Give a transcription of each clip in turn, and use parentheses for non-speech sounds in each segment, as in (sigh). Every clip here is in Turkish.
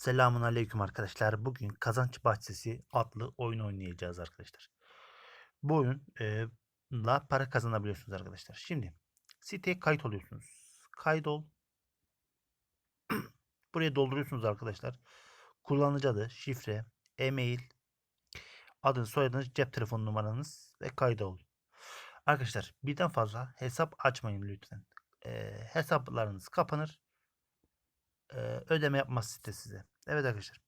Selamun aleyküm arkadaşlar. Bugün Kazanç Bahçesi adlı oyun oynayacağız arkadaşlar. Bu oyun e, la para kazanabiliyorsunuz arkadaşlar. Şimdi siteye kayıt oluyorsunuz. Kaydol. (clears throat) Buraya dolduruyorsunuz arkadaşlar. Kullanıcı adı, şifre, e-mail, adınız, soyadınız, cep telefon numaranız ve kaydol. Arkadaşlar birden fazla hesap açmayın lütfen. E, hesaplarınız kapanır. Ödeme yapmaz site size. Evet arkadaşlar.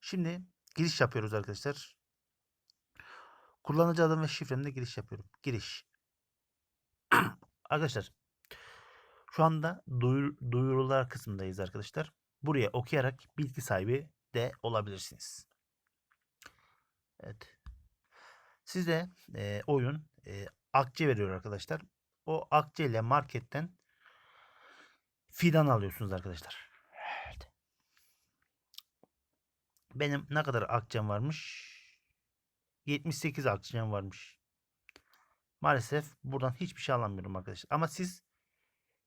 Şimdi giriş yapıyoruz arkadaşlar. Kullanıcı adım ve şifremle giriş yapıyorum. Giriş. (clears throat) arkadaşlar. Şu anda duyur, duyurular kısmındayız arkadaşlar. Buraya okuyarak bilgi sahibi de olabilirsiniz. Evet. Size e, oyun e, akçe veriyor arkadaşlar. O akçe ile marketten fidan alıyorsunuz arkadaşlar. Evet. Benim ne kadar akçem varmış? 78 akçem varmış. Maalesef buradan hiçbir şey alamıyorum arkadaşlar. Ama siz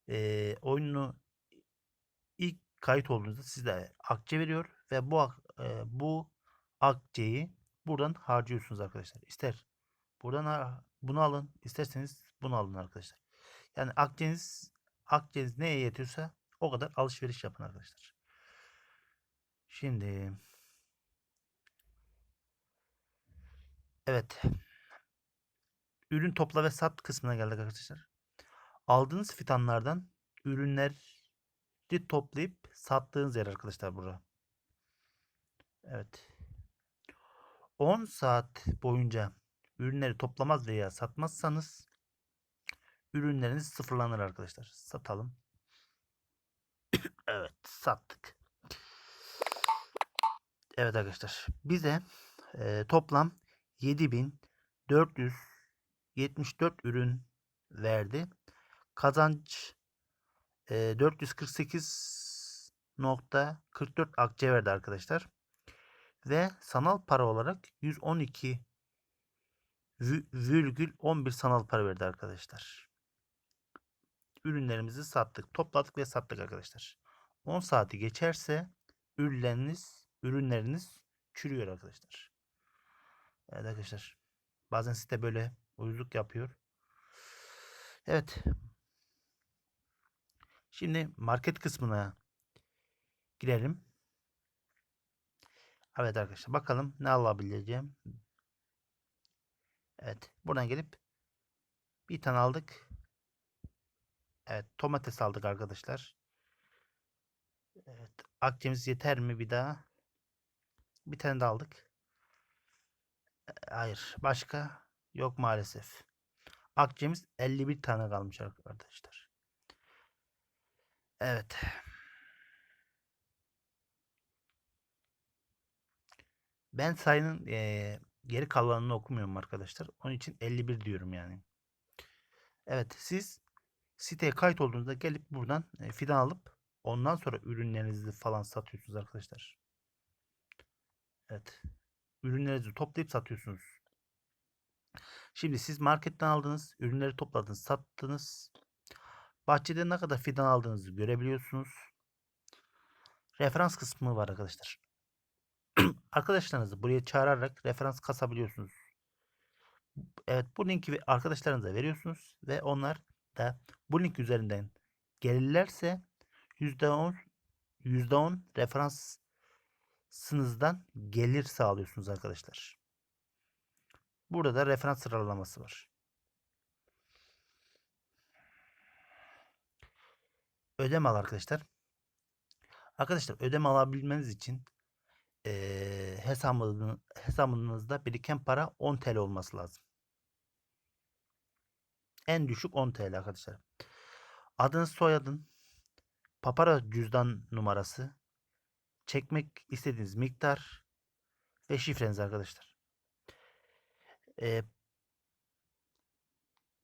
e, oyunu ilk kayıt olduğunuzda size akçe veriyor ve bu e, bu akçeyi buradan harcıyorsunuz arkadaşlar. İster buradan bunu alın, isterseniz bunu alın arkadaşlar. Yani akçeniz akçeniz neye yetiyorsa o kadar alışveriş yapın arkadaşlar. Şimdi evet. Ürün topla ve sat kısmına geldik arkadaşlar. Aldığınız fidanlardan ürünleri toplayıp sattığınız yer arkadaşlar bura. Evet. 10 saat boyunca ürünleri toplamaz veya satmazsanız ürünleriniz sıfırlanır arkadaşlar. Satalım. evet sattık. Evet arkadaşlar bize e, toplam 7474 ürün verdi. Kazanç e, 448.44 akçe verdi arkadaşlar. Ve sanal para olarak 112 virgül 11 sanal para verdi arkadaşlar. Ürünlerimizi sattık. Topladık ve sattık arkadaşlar. 10 saati geçerse ürünleriniz ürünleriniz çürüyor arkadaşlar. Evet arkadaşlar. Bazen site böyle uyuzluk yapıyor. Evet. Şimdi market kısmına girelim. Evet arkadaşlar bakalım ne alabileceğim. Evet buradan gelip bir tane aldık. Evet domates aldık arkadaşlar. Evet akçemiz yeter mi bir daha? Bir tane de aldık. Hayır başka yok maalesef. Akçemiz 51 tane kalmış arkadaşlar. Evet. Ben sayının eee, geri kalanını okumuyorum arkadaşlar. Onun için 51 diyorum yani. Evet siz siteye kayıt olduğunuzda gelip buradan e, fidan alıp ondan sonra ürünlerinizi falan satıyorsunuz arkadaşlar. Evet. Ürünlerinizi toplayıp satıyorsunuz. Şimdi siz marketten aldınız, ürünleri topladınız, sattınız. Bahçede ne kadar fidan aldığınızı görebiliyorsunuz. Referans kısmı var arkadaşlar. (clears throat) Arkadaşlarınızı buraya çağırarak referans kasabiliyorsunuz. Evet bu linki arkadaşlarınıza veriyorsunuz ve onlar da bu link üzerinden gelirlerse %10 %10 referansınızdan gelir sağlıyorsunuz arkadaşlar. Burada da referans sıralaması var. Ödeme al arkadaşlar. Arkadaşlar ödeme alabilmeniz için hesabınız, hesabınızda biriken para 10 TL olması lazım. En düşük 10 TL arkadaşlar. Adınız soyadın, papara cüzdan numarası, çekmek istediğiniz miktar ve şifreniz arkadaşlar. Eee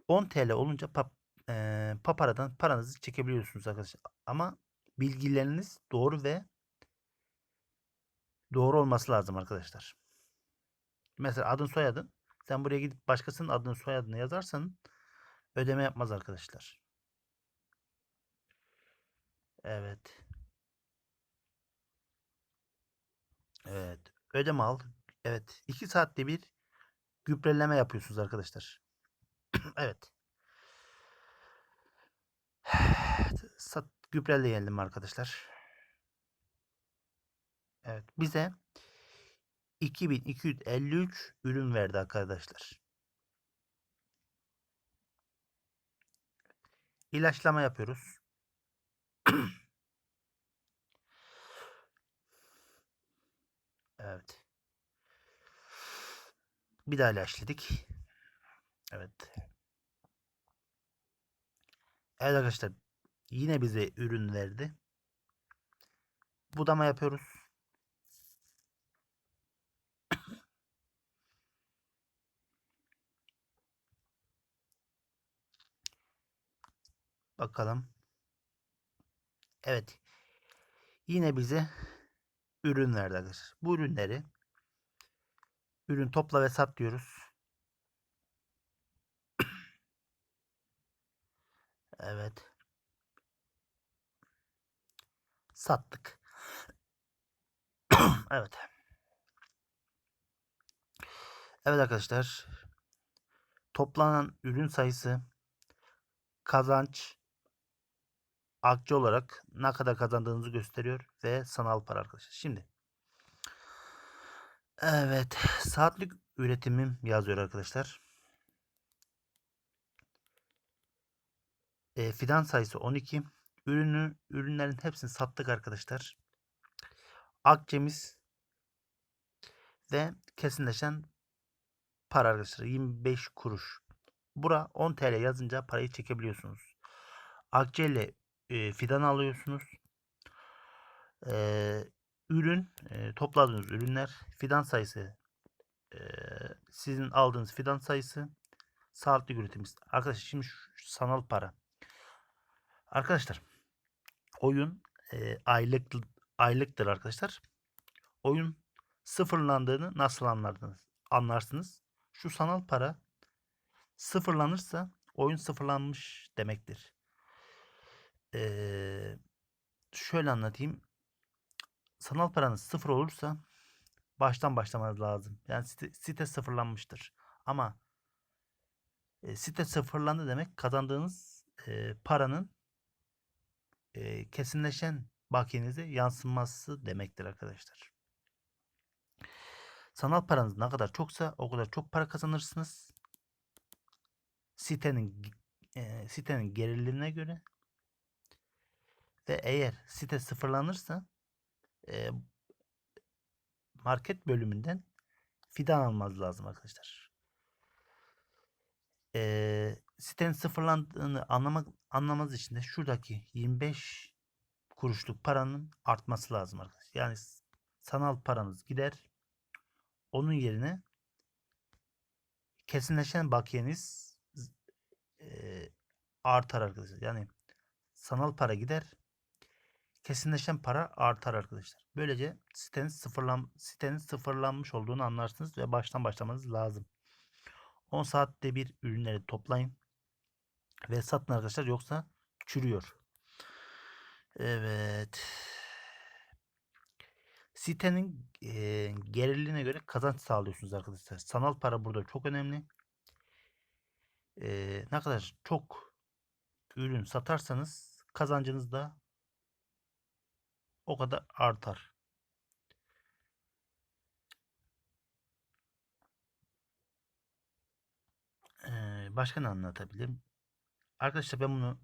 10 TL olunca pap, eee, paparadan paranızı çekebiliyorsunuz arkadaşlar. Ama bilgileriniz doğru ve doğru olması lazım arkadaşlar. Mesela adın soyadın. Sen buraya gidip başkasının adını soyadını yazarsan ödeme yapmaz arkadaşlar. Evet. ödeme al. Evet. 2 saatte bir gübreleme yapıyorsunuz arkadaşlar. (clears throat) evet. (sighs) Sat, gübreleyelim arkadaşlar. Evet. Bize 2253 ürün verdi arkadaşlar. İlaçlama yapıyoruz. Evet. Bir daha ilaçladık. Evet. Evet arkadaşlar. Yine bize ürün verdi. Budama yapıyoruz. Bakalım. Evet. Yine bize ürün verdi arkadaşlar. Bu ürünleri ürün topla ve sat diyoruz. Evet. Sattık. (clears throat) evet. Evet arkadaşlar. Toplanan ürün sayısı kazanç akçe olarak ne kadar kazandığınızı gösteriyor ve sanal para arkadaşlar. Şimdi evet saatlik üretimim yazıyor arkadaşlar. E, fidan sayısı 12. Ürünü ürünlerin hepsini sattık arkadaşlar. Akçemiz ve kesinleşen para arkadaşlar 25 kuruş. Bura 10 TL yazınca parayı çekebiliyorsunuz. Akçe ile e, fidan alıyorsunuz. E, ürün e, topladığınız ürünler fidan sayısı e, sizin aldığınız fidan sayısı saatlik üretimimiz. Arkadaşlar şimdi şu, sanal para. Arkadaşlar oyun e, aylık aylıktır arkadaşlar. Oyun sıfırlandığını nasıl anlardınız? Anlarsınız. Şu sanal para sıfırlanırsa oyun sıfırlanmış demektir. Ee, şöyle anlatayım. Sanal paranız sıfır olursa baştan başlamanız lazım. Yani site, site sıfırlanmıştır. Ama e, site sıfırlandı demek kazandığınız e, paranın e, kesinleşen bakiyenize yansıması demektir arkadaşlar. Sanal paranız ne kadar çoksa o kadar çok para kazanırsınız. Sitenin e, sitenin gerilimine göre ve eğer site sıfırlanırsa e, market bölümünden fidan almanız lazım arkadaşlar. E, sitenin sıfırlandığını anlamak anlamanız için de şuradaki 25 kuruşluk paranın artması lazım arkadaşlar. Yani sanal paranız gider. Onun yerine kesinleşen bakiyeniz e, artar arkadaşlar. Yani sanal para gider. Kesinleşen para artar arkadaşlar. Böylece sitenin sıfırlan sitenin sıfırlanmış olduğunu anlarsınız ve baştan başlamanız lazım. 10 saatte bir ürünleri toplayın ve satın arkadaşlar yoksa çürüyor. Evet. Sitenin e, geriliğine göre kazanç sağlıyorsunuz arkadaşlar. Sanal para burada çok önemli. E, ne kadar çok ürün satarsanız kazancınız da o kadar artar. Ee, başka ne anlatabilirim? Arkadaşlar ben bunu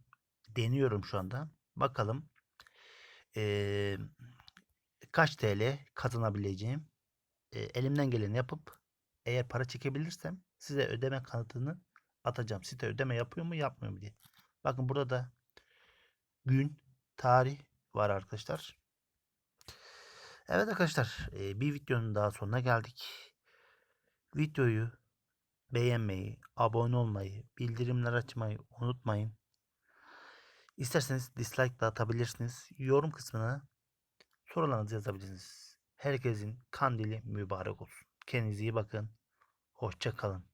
deniyorum şu anda. Bakalım ee, kaç TL kazanabileceğim. Ee, elimden geleni yapıp eğer para çekebilirsem size ödeme kanıtını atacağım. Site ödeme yapıyor mu yapmıyor mu diye. Bakın burada da gün, tarih var arkadaşlar. Evet arkadaşlar bir videonun daha sonuna geldik. Videoyu beğenmeyi, abone olmayı, bildirimler açmayı unutmayın. İsterseniz dislike de atabilirsiniz. Yorum kısmına sorularınızı yazabilirsiniz. Herkesin kandili mübarek olsun. Kendinize iyi bakın. Hoşça kalın.